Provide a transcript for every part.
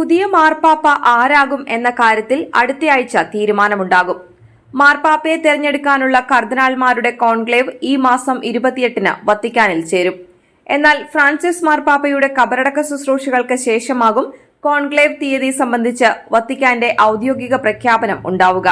പുതിയ മാർപ്പാപ്പ ആരാകും എന്ന കാര്യത്തിൽ അടുത്തയാഴ്ച തീരുമാനമുണ്ടാകും. മാർപ്പാപ്പയെ തെരഞ്ഞെടുക്കാനുള്ള കർദിനാൾമാരുടെ കോൺക്ലേവ് ഈ മാസം ഇരുപത്തിയെട്ടിന് വത്തിക്കാനിൽ ചേരും. എന്നാൽ ഫ്രാൻസിസ് മാർപ്പാപ്പയുടെ കബറടക്ക ശുശ്രൂഷകൾക്ക് ശേഷമാകും കോൺക്ലേവ് തീയതി സംബന്ധിച്ച് വത്തിക്കാന്റെ ഔദ്യോഗിക പ്രഖ്യാപനം ഉണ്ടാവുക.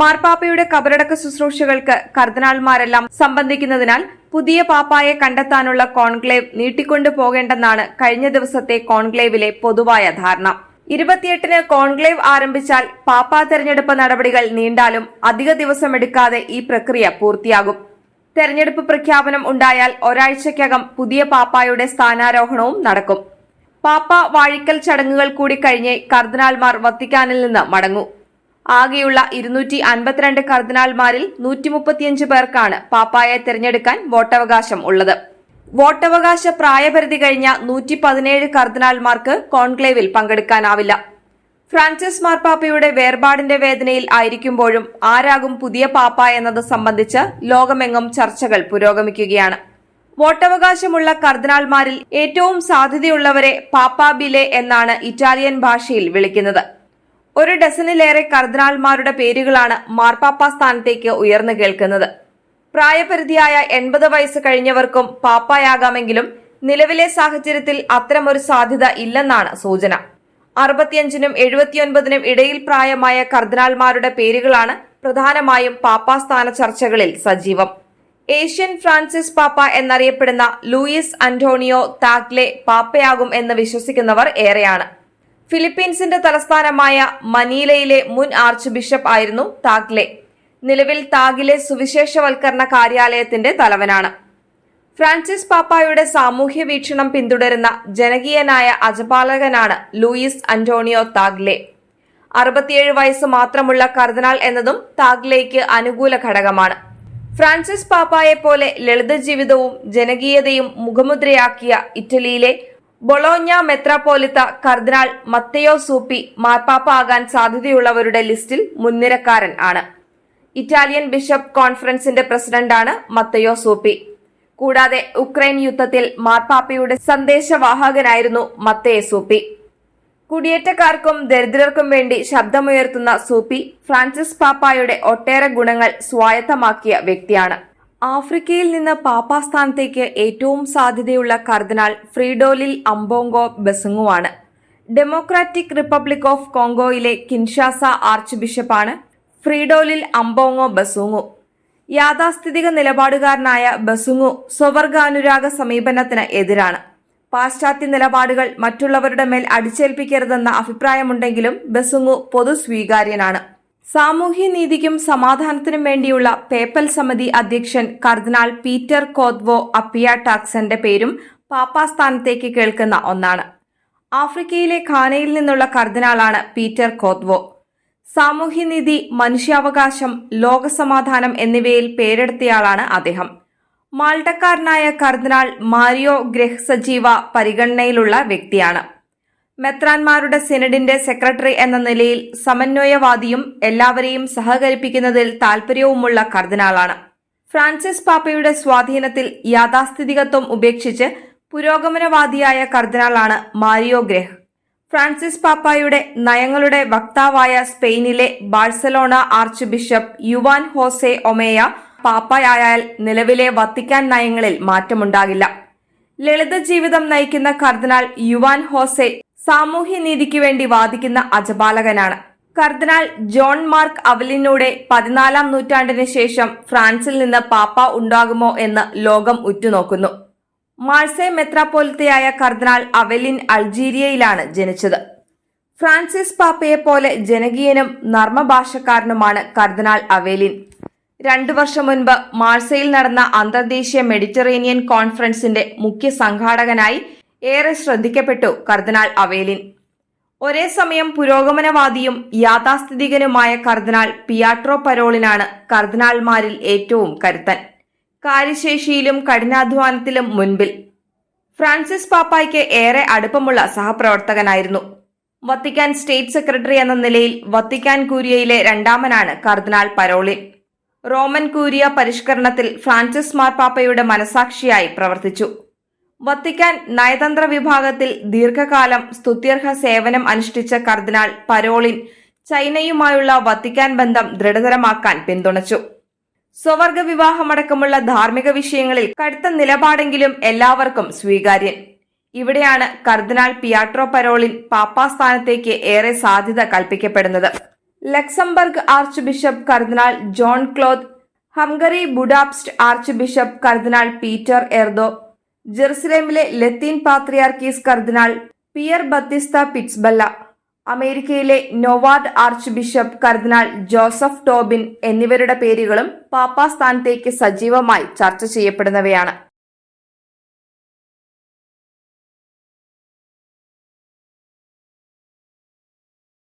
മാർപ്പാപ്പയുടെ കബറടക്ക ശുശ്രൂഷകൾക്ക് കർദിനാൾമാരെല്ലാം സംബന്ധിക്കുന്നതിനാൽ പുതിയ പാപ്പായെ കണ്ടെത്താനുള്ള കോൺക്ലേവ് നീട്ടിക്കൊണ്ടു പോകേണ്ടെന്നാണ് കഴിഞ്ഞ ദിവസത്തെ കോൺക്ലേവിലെ പൊതുവായ ധാരണ. ഇരുപത്തിയെട്ടിന് കോൺക്ലേവ് ആരംഭിച്ചാൽ പാപ്പാ തെരഞ്ഞെടുപ്പ് നടപടികൾ നീണ്ടാലും അധിക ദിവസമെടുക്കാതെ ഈ പ്രക്രിയ പൂർത്തിയാകും. തെരഞ്ഞെടുപ്പ് പ്രഖ്യാപനം ഉണ്ടായാൽ ഒരാഴ്ചയ്ക്കകം പുതിയ പാപ്പായുടെ സ്ഥാനാരോഹണവും നടക്കും. പാപ്പ വാഴിക്കൽ ചടങ്ങുകൾ കൂടി കഴിഞ്ഞേ കർദിനാൾമാർ വത്തിക്കാനിൽ നിന്ന് മടങ്ങൂ. ആകെയുള്ള ഇരുന്നൂറ്റി അൻപത്തിരണ്ട് കർദിനാൾമാരിൽ നൂറ്റി മുപ്പത്തിയഞ്ച് പേർക്കാണ് പാപ്പായെ തിരഞ്ഞെടുക്കാൻ വോട്ടവകാശം ഉള്ളത്. വോട്ടവകാശ പ്രായപരിധി കഴിഞ്ഞ നൂറ്റി പതിനേഴ് കർദിനാൾമാർക്ക് കോൺക്ലേവിൽ പങ്കെടുക്കാനാവില്ല. ഫ്രാൻസിസ് മാർപ്പാപ്പയുടെ വേർപാടിന്റെ വേദനയിൽ ആയിരിക്കുമ്പോഴും ആരാകും പുതിയ പാപ്പ എന്നത് സംബന്ധിച്ച് ലോകമെങ്ങും ചർച്ചകൾ പുരോഗമിക്കുകയാണ്. വോട്ടവകാശമുള്ള കർദിനാൾമാരിൽ ഏറ്റവും സാധ്യതയുള്ളവരെ പാപ്പാബിലെ എന്നാണ് ഇറ്റാലിയൻ ഭാഷയിൽ വിളിക്കുന്നത്. ഒരു ഡസനിലേറെ കർദിനാൾമാരുടെ പേരുകളാണ് മാർപ്പാപ്പ സ്ഥാനത്തേക്ക് ഉയർന്നു കേൾക്കുന്നത്. പ്രായപരിധിയായ എൺപത് വയസ്സ് കഴിഞ്ഞവർക്കും പാപ്പായാകാമെങ്കിലും നിലവിലെ സാഹചര്യത്തിൽ അത്തരമൊരു സാധ്യത ഇല്ലെന്നാണ് സൂചന. അറുപത്തിയഞ്ചിനും എഴുപത്തിയൊൻപതിനും ഇടയിൽ പ്രായമായ കർദിനാൾമാരുടെ പേരുകളാണ് പ്രധാനമായും പാപ്പാ സ്ഥാന ചർച്ചകളിൽ സജീവം. ഏഷ്യൻ ഫ്രാൻസിസ് പാപ്പ എന്നറിയപ്പെടുന്ന ലൂയിസ് അന്റോണിയോ താഗ്ലെ പാപ്പയാകും എന്ന് വിശ്വസിക്കുന്നവർ ഏറെയാണ്. ഫിലിപ്പീൻസിന്റെ തലസ്ഥാനമായ മനീലയിലെ മുൻ ആർച്ച് ബിഷപ്പ് ആയിരുന്നു താഗ്ലെ. നിലവിൽ താഗിലെ സുവിശേഷവൽക്കരണ കാര്യാലയത്തിന്റെ തലവനാണ്. ഫ്രാൻസിസ് പാപ്പായുടെ സാമൂഹ്യ വീക്ഷണം പിന്തുടരുന്ന ജനകീയനായ അജപാലകനാണ് ലൂയിസ് അന്റോണിയോ താഗ്ലെ. അറുപത്തിയേഴ് വയസ്സ് മാത്രമുള്ള കർദിനാൾ എന്നതും താഗ്ലേക്ക് അനുകൂല ഘടകമാണ്. ഫ്രാൻസിസ് പാപ്പായെ പോലെ ലളിത ജീവിതവും ജനകീയതയും മുഖമുദ്രയാക്കിയ ഇറ്റലിയിലെ ബൊളോഞ്ഞ മെത്രാപ്പോലിത്ത കർദിനാൾ മത്തയോ സൂപ്പി മാർപ്പാപ്പ ആകാൻ സാധ്യതയുള്ളവരുടെ ലിസ്റ്റിൽ മുൻനിരക്കാരൻ ആണ്. ഇറ്റാലിയൻ ബിഷപ്പ് കോൺഫറൻസിന്റെ പ്രസിഡന്റാണ് മത്തയോ സൂപ്പി. കൂടാതെ ഉക്രൈൻ യുദ്ധത്തിൽ മാർപ്പാപ്പയുടെ സന്ദേശവാഹകനായിരുന്നു മത്തയെ സൂപ്പി. കുടിയേറ്റക്കാർക്കും ദരിദ്രർക്കും വേണ്ടി ശബ്ദമുയർത്തുന്ന സൂപ്പി ഫ്രാൻസിസ് പാപ്പായുടെ ഒട്ടേറെ ഗുണങ്ങൾ സ്വായത്തമാക്കിയ വ്യക്തിയാണ്. ആഫ്രിക്കയിൽ നിന്ന് പാപ്പാസ്ഥാനത്തേക്ക് ഏറ്റവും സാധ്യതയുള്ള കർദിനാൾ ഫ്രീഡോലിൽ അംബോങ്കോ ബസുങ്ങുവാണ്. ഡെമോക്രാറ്റിക് റിപ്പബ്ലിക് ഓഫ് കോങ്കോയിലെ കിൻഷാസ ആർച്ച് ബിഷപ്പാണ് ഫ്രീഡോലിൽ അംബോങ്ങോ ബസുങ്ങു. യാഥാസ്ഥിതിക നിലപാടുകാരനായ ബസുങ്ങു സ്വവർഗാനുരാഗ സമീപനത്തിന് എതിരാണ്. പാശ്ചാത്യ നിലപാടുകൾ മറ്റുള്ളവരുടെ മേൽ അടിച്ചേൽപ്പിക്കരുതെന്ന അഭിപ്രായമുണ്ടെങ്കിലും ബസുങ്ങു പൊതു സ്വീകാര്യനാണ് സാമൂഹ്യനീതിക്കും സമാധാനത്തിനും വേണ്ടിയുള്ള പേപ്പൽ സമിതി അധ്യക്ഷൻ കർദിനാൾ പീറ്റർ കോദ്വോ അപ്പിയ ടാക്സന്റെ പേരും പാപ്പാ സ്ഥാനത്തേക്ക് കേൾക്കുന്ന ഒന്നാണ്. ആഫ്രിക്കയിലെ ഖാനയിൽ നിന്നുള്ള കർദിനാളാണ് പീറ്റർ കോദ്വോ സാമൂഹ്യനീതി മനുഷ്യാവകാശം ലോകസമാധാനം എന്നിവയിൽ പേരെടുത്തയാളാണ് അദ്ദേഹം. മാൾട്ടക്കാരനായ കർദിനാൾ മാരിയോ ഗ്രഹ് സജീവ പരിഗണനയിലുള്ള വ്യക്തിയാണ്. മെത്രാൻമാരുടെ സിനഡിന്റെ സെക്രട്ടറി എന്ന നിലയിൽ സമന്വയവാദിയും എല്ലാവരെയും സഹകരിപ്പിക്കുന്നതിൽ താൽപര്യവുമുള്ള കർദിനാളാണ്. ഫ്രാൻസിസ് പാപ്പയുടെ സ്വാധീനത്തിൽ യാഥാസ്ഥിതികത്വം ഉപേക്ഷിച്ച് പുരോഗമനവാദിയായ കർദിനാളാണ് മാരിയോ ഗ്രഹ്. ഫ്രാൻസിസ് പാപ്പായുടെ നയങ്ങളുടെ വക്താവായ സ്പെയിനിലെ Barcelona archbishop Juan Jose Omella പാപ്പയായാൽ നിലവിലെ വത്തിക്കാൻ നയങ്ങളിൽ മാറ്റമുണ്ടാകില്ല. ലളിത ജീവിതം നയിക്കുന്ന കർദിനാൾ യുവാൻ ഹോസെ സാമൂഹ്യനീതിക്ക് വേണ്ടി വാദിക്കുന്ന അജപാലകനാണ്. കർദിനാൾ ജോൺ മാർക്ക് അവലിനൂടെ പതിനാലാം നൂറ്റാണ്ടിന് ശേഷം ഫ്രാൻസിൽ നിന്ന് പാപ്പ ഉണ്ടാകുമോ എന്ന് ലോകം ഉറ്റുനോക്കുന്നു. മാഴ്സെ മെത്രാപ്പോലിത്തയായ കർദിനാൾ അവലിൻ അൾജീരിയയിലാണ് ജനിച്ചത്. ഫ്രാൻസിസ് പാപ്പയെ പോലെ ജനകീയനും നർമ്മഭാഷക്കാരനുമാണ് കർദിനാൾ അവേലിൻ. രണ്ടു വർഷം മുൻപ് മാഴ്സയിൽ നടന്ന അന്തർദേശീയ മെഡിറ്ററേനിയൻ കോൺഫറൻസിന്റെ മുഖ്യ സംഘാടകനായി ഏറെ ശ്രദ്ധിക്കപ്പെട്ടു കർദിനാൾ അവേലിൻ. ഒരേ സമയം പുരോഗമനവാദിയും യാഥാസ്ഥിതികനുമായ കർദിനാൾ പിയാട്രോ പരോളിനാണ് കർദിനാൾമാരിൽ ഏറ്റവും കരുത്തൻ. കാര്യശേഷിയിലും കഠിനാധ്വാനത്തിലും മുൻപിൽ. ഫ്രാൻസിസ് പാപ്പായ്ക്ക് ഏറെ അടുപ്പമുള്ള സഹപ്രവർത്തകനായിരുന്നു. വത്തിക്കാൻ സ്റ്റേറ്റ് സെക്രട്ടറി എന്ന നിലയിൽ വത്തിക്കാൻ കൂരിയയിലെ രണ്ടാമനാണ് കർദിനാൾ പരോളിൻ. റോമൻ കൂരിയ പരിഷ്കരണത്തിൽ ഫ്രാൻസിസ് മാർപ്പാപ്പയുടെ മനസാക്ഷിയായി പ്രവർത്തിച്ചു. വത്തിക്കാൻ നയതന്ത്ര വിഭാഗത്തിൽ ദീർഘകാലം സ്തുത്യർഹ സേവനം അനുഷ്ഠിച്ച കർദിനാൾ പരോളിൻ ചൈനയുമായുള്ള വത്തിക്കാൻ ബന്ധം ദൃഢതരമാക്കാൻ പിന്തുണച്ചു. സ്വവർഗ വിവാഹമടക്കമുള്ള ധാർമ്മിക വിഷയങ്ങളിൽ കടുത്ത നിലപാടെങ്കിലും എല്ലാവർക്കും സ്വീകാര്യൻ ഇവിടെയാണ് കർദിനാൾ പിയാട്രോ പരോളിൻ പാപ്പാ സ്ഥാനത്തേക്ക് ഏറെ സാധ്യത കൽപ്പിക്കപ്പെടുന്നത്. Luxembourg archbishop cardinal Jean Claude Hungary Budapest archbishop cardinal Peter Erdo ജെറുസലേമിലെ ലത്തീൻ പാത്രിയാർക്കീസ് കർദിനാൾ പിയർ ബത്തിസ്ത പിറ്റ്സ്ബല്ല അമേരിക്കയിലെ Newark archbishop cardinal Joseph Tobin എന്നിവരുടെ പേരുകളും പാപ്പാ സ്ഥാനത്തേക്ക് സജീവമായി ചർച്ച ചെയ്യപ്പെടുന്നവയാണ്.